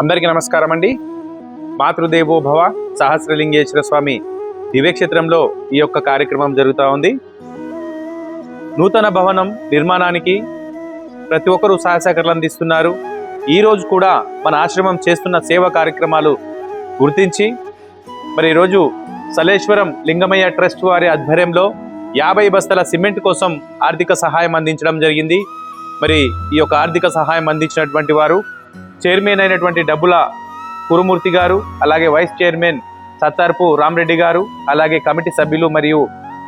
అందరికీ నమస్కారం అండి మాతృదేవో భవ సహస్రలింగేశ్వర స్వామి దివ్యక్షేత్రంలో ఈ యొక్క కార్యక్రమం జరుగుతూ ఉంది. నూతన భవనం నిర్మాణానికి ప్రతి ఒక్కరూ సహాయసహకారాలు అందిస్తున్నారు. ఈ రోజు కూడా మన ఆశ్రమం చేస్తున్న సేవ కార్యక్రమాలు గుర్తించి మరి ఈరోజు సలేశ్వరం లింగమయ్య ట్రస్ట్ వారి ఆధ్వర్యంలో యాభై బస్తల సిమెంట్ కోసం ఆర్థిక సహాయం అందించడం జరిగింది. మరి ఈ యొక్క ఆర్థిక సహాయం అందించినటువంటి వారు చైర్మన్ అయినటువంటి డబ్బుల కురుమూర్తి గారు అలాగే వైస్ చైర్మన్ సత్తార్పు రామరెడ్డి గారు అలాగే కమిటీ సభ్యులు మరియు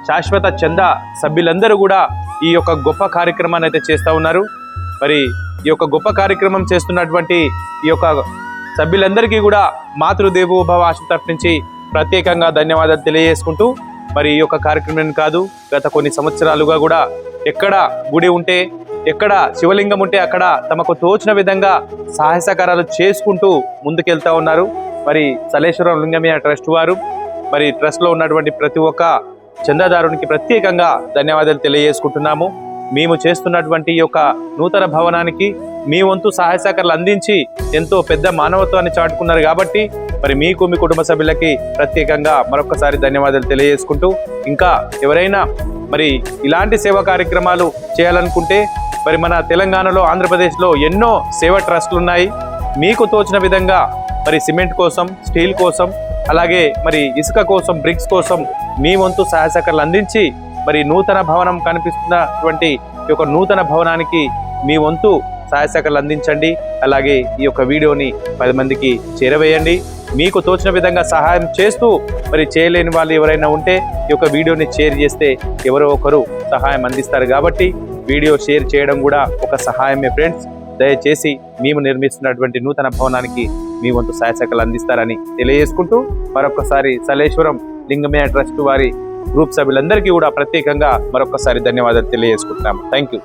శాశ్వత చంద సభ్యులందరూ కూడా ఈ యొక్క గొప్ప కార్యక్రమాన్ని అయితే చేస్తూ ఉన్నారు. మరి ఈ యొక్క గొప్ప కార్యక్రమం చేస్తున్నటువంటి ఈ యొక్క సభ్యులందరికీ కూడా మాతృదేవోభవ ఆశ తరఫు ప్రత్యేకంగా ధన్యవాదాలు తెలియజేసుకుంటూ మరి ఈ యొక్క కార్యక్రమం కాదు గత కొన్ని సంవత్సరాలుగా కూడా ఎక్కడ గుడి ఉంటే ఎక్కడ శివలింగం ఉంటే అక్కడ తమకు తోచిన విధంగా సాహసకారాలు చేసుకుంటూ ముందుకెళ్తా ఉన్నారు. మరి సలేశ్వరం లింగమయ్య ట్రస్ట్ వారు మరి ట్రస్ట్లో ఉన్నటువంటి ప్రతి ఒక్క చందాదారునికి ప్రత్యేకంగా ధన్యవాదాలు తెలియజేసుకుంటున్నాము. మేము చేస్తున్నటువంటి ఈ యొక్క నూతన భవనానికి మీ వంతు సహాయ సహకారాలు అందించి ఎంతో పెద్ద మానవత్వాన్ని చాటుకున్నారు కాబట్టి మరి మీకు మీ కుటుంబ సభ్యులకి ప్రత్యేకంగా మరొకసారి ధన్యవాదాలు తెలియజేసుకుంటూ ఇంకా ఎవరైనా మరి ఇలాంటి సేవా కార్యక్రమాలు చేయాలనుకుంటే మరి మన తెలంగాణలో ఆంధ్రప్రదేశ్లో ఎన్నో సేవా ట్రస్టులు ఉన్నాయి. మీకు తోచిన విధంగా మరి సిమెంట్ కోసం స్టీల్ కోసం అలాగే మరి ఇసుక కోసం బ్రిక్స్ కోసం మీ వంతు సహాయ సహకారాలు అందించి మరి నూతన భవనం కనిపిస్తున్నటువంటి ఈ యొక్క నూతన భవనానికి మీ వంతు సహాయ సహకారాలు అందించండి. అలాగే ఈ యొక్క వీడియోని పది మందికి చేరవేయండి. మీకు తోచిన విధంగా సహాయం చేస్తూ మరి చేయలేని వాళ్ళు ఎవరైనా ఉంటే ఈ యొక్క వీడియోని షేర్ చేస్తే ఎవరో ఒకరు సహాయం అందిస్తారు. కాబట్టి వీడియో షేర్ చేయడం కూడా ఒక సహాయమే ఫ్రెండ్స్. దయచేసి మేము నిర్మిస్తున్నటువంటి నూతన భవనానికి మీ వంతు సహాయ అందిస్తారని తెలియజేసుకుంటూ మరొకసారి సలేశ్వరం లింగమయ ట్రస్ట్ వారి గ్రూప్ సభ్యులందరికీ కూడా ప్రత్యేకంగా మరొకసారి ధన్యవాదాలు తెలియజేసుకుంటున్నాము. Thank you